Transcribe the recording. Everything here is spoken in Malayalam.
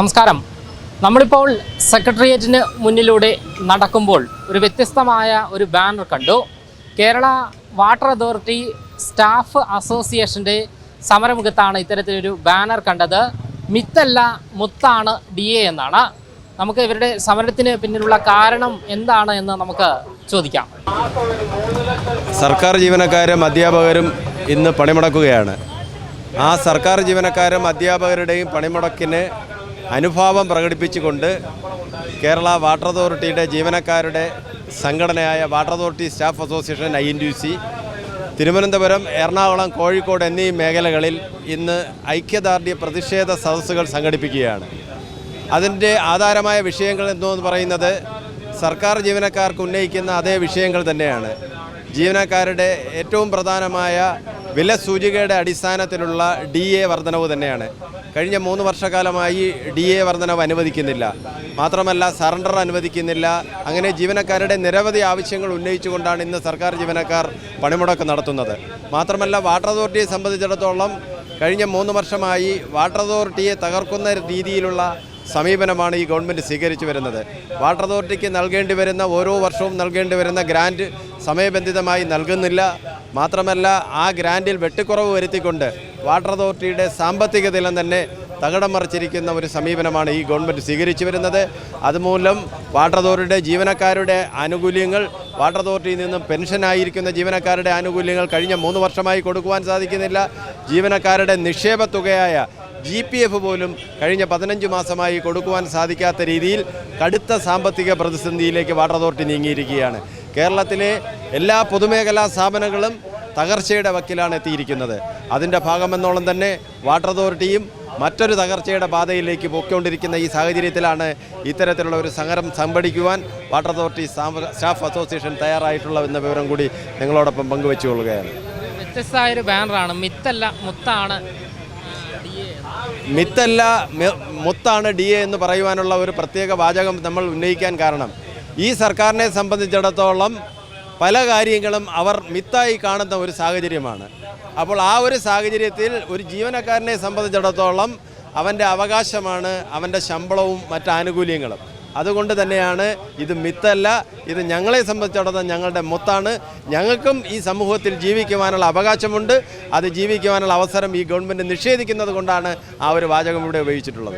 നമസ്കാരം. നമ്മളിപ്പോൾ സെക്രട്ടേറിയറ്റിന് മുന്നിലൂടെ നടക്കുമ്പോൾ ഒരു വ്യത്യസ്തമായ ഒരു ബാനർ കണ്ടു. കേരള വാട്ടർ അതോറിറ്റി സ്റ്റാഫ് അസോസിയേഷന്റെ സമരമുഖത്താണ് ഇത്തരത്തിലൊരു ബാനർ കണ്ടത്. മിത്തല്ല മുത്താണ് ഡി എ എന്നാണ്. നമുക്ക് ഇവരുടെ സമരത്തിന് പിന്നിലുള്ള കാരണം എന്താണ് എന്ന് നമുക്ക് ചോദിക്കാം. സർക്കാർ ജീവനക്കാരും അധ്യാപകരും ഇന്ന് പണിമുടക്കുകയാണ്. ആ സർക്കാർ ജീവനക്കാരും അധ്യാപകരുടെയും പണിമുടക്കിന് അനുഭാവം പ്രകടിപ്പിച്ചുകൊണ്ട് കേരള വാട്ടർ അതോറിറ്റിയുടെ ജീവനക്കാരുടെ സംഘടനയായ water authority staff association I N Thiruvananthapuram Ernakulam Kozhikode എന്നീ മേഖലകളിൽ ഇന്ന് ഐക്യദാർഢ്യ പ്രതിഷേധ സദസ്സുകൾ സംഘടിപ്പിക്കുകയാണ്. അതിന്റെ ആധാരമായ വിഷയങ്ങൾ എന്ന് പറയുന്നത് സർക്കാർ ജീവനക്കാർക്ക് ഉന്നയിക്കുന്ന അതേ വിഷയങ്ങൾ തന്നെയാണ്. ജീവനക്കാരുടെ ഏറ്റവും പ്രധാനമായ വില സൂചികയുടെ അടിസ്ഥാനത്തിലുള്ള ഡി എ വർധനവ് തന്നെയാണ്. കഴിഞ്ഞ മൂന്ന് വർഷക്കാലമായി ഡി എ വർധനവ് അനുവദിക്കുന്നില്ല. മാത്രമല്ല സറണ്ടർ അനുവദിക്കുന്നില്ല. അങ്ങനെ ജീവനക്കാരുടെ നിരവധി ആവശ്യങ്ങൾ ഉന്നയിച്ചുകൊണ്ടാണ് ഇന്ന് സർക്കാർ ജീവനക്കാർ പണിമുടക്ക് നടത്തുന്നത്. മാത്രമല്ല വാട്ടർ അതോറിറ്റിയെ സംബന്ധിച്ചിടത്തോളം കഴിഞ്ഞ മൂന്ന് വർഷമായി വാട്ടർ അതോറിറ്റിയെ തകർക്കുന്ന രീതിയിലുള്ള സമീപനമാണ് ഈ ഗവൺമെന്റ് സ്വീകരിച്ചു വരുന്നത്. വാട്ടർ അതോറിറ്റിക്ക് നൽകേണ്ടി വരുന്ന ഓരോ വർഷവും നൽകേണ്ടി വരുന്ന ഗ്രാന്റ് സമയബന്ധിതമായി നൽകുന്നില്ല. മാത്രമല്ല ആ ഗ്രാന്റിൽ വെട്ടിക്കുറവ് വരുത്തിക്കൊണ്ട് വാട്ടർ അതോറിറ്റിയുടെ സാമ്പത്തിക നിലം തന്നെ തകിടം മറിച്ചിരിക്കുന്ന ഒരു സമീപനമാണ് ഈ ഗവൺമെന്റ് സ്വീകരിച്ചു വരുന്നത്. അതുമൂലം വാട്ടർ അതോറിറ്റിയുടെ ജീവനക്കാരുടെ ആനുകൂല്യങ്ങൾ വാട്ടർ അതോറിറ്റിയിൽ നിന്നും പെൻഷനായിരിക്കുന്ന ജീവനക്കാരുടെ ആനുകൂല്യങ്ങൾ കഴിഞ്ഞ മൂന്ന് വർഷമായി കൊടുക്കുവാൻ സാധിക്കുന്നില്ല. ജീവനക്കാരുടെ നിക്ഷേപ തുകയായ ജി പി എഫ് പോലും കഴിഞ്ഞ പതിനഞ്ച് മാസമായി കൊടുക്കുവാൻ സാധിക്കാത്ത രീതിയിൽ കടുത്ത സാമ്പത്തിക പ്രതിസന്ധിയിലേക്ക് വാട്ടർ അതോറിറ്റി നീങ്ങിയിരിക്കുകയാണ്. കേരളത്തിലെ എല്ലാ പൊതുമേഖലാ സ്ഥാപനങ്ങളും തകർച്ചയുടെ വക്കിലാണ് എത്തിയിരിക്കുന്നത്. അതിന്റെ ഭാഗമെന്നോളം തന്നെ വാട്ടർ അതോറിറ്റിയും മറ്റൊരു തകർച്ചയുടെ പാതയിലേക്ക് പോയിക്കൊണ്ടിരിക്കുന്ന ഈ സാഹചര്യത്തിലാണ് ഇത്തരത്തിലുള്ള ഒരു സമരം സംഘടിക്കുവാൻ വാട്ടർ അതോറിറ്റി സ്റ്റാഫ് അസോസിയേഷൻ തയ്യാറായിട്ടുള്ള എന്ന വിവരം കൂടി നിങ്ങളോടൊപ്പം പങ്കുവെച്ചുകൊള്ളുകയാണ്. വ്യത്യസ്തമായ ഒരു ബാനറാണ്. മിത്തല്ല മുത്താണ് മിത്തല്ല മുത്താണ് ഡി എ എന്ന് പറയുവാനുള്ള ഒരു പ്രത്യേക വാചകം നമ്മൾ ഉന്നയിക്കാൻ കാരണം. ഈ സർക്കാരിനെ സംബന്ധിച്ചിടത്തോളം പല കാര്യങ്ങളും അവർ മിത്തായി കാണുന്ന ഒരു സാഹചര്യമാണ്. അപ്പോൾ ആ ഒരു സാഹചര്യത്തിൽ ഒരു ജീവനക്കാരനെ സംബന്ധിച്ചിടത്തോളം അവന്റെ അവകാശമാണ് അവന്റെ ശമ്പളവും മറ്റ് ആനുകൂല്യങ്ങളും. അതുകൊണ്ട് തന്നെയാണ് ഇത് മിത്തല്ല ഇത് ഞങ്ങളെ സംബന്ധിച്ചിടത്തോളം ഞങ്ങളുടെ മുത്താണ്. ഞങ്ങൾക്കും ഈ സമൂഹത്തിൽ ജീവിക്കുവാനുള്ള അവകാശമുണ്ട്. അത് ജീവിക്കുവാനുള്ള അവസരം ഈ ഗവൺമെന്റ് നിഷേധിക്കുന്നത് കൊണ്ടാണ് ആ ഒരു വാചകം ഇവിടെ ഉപയോഗിച്ചിട്ടുള്ളത്.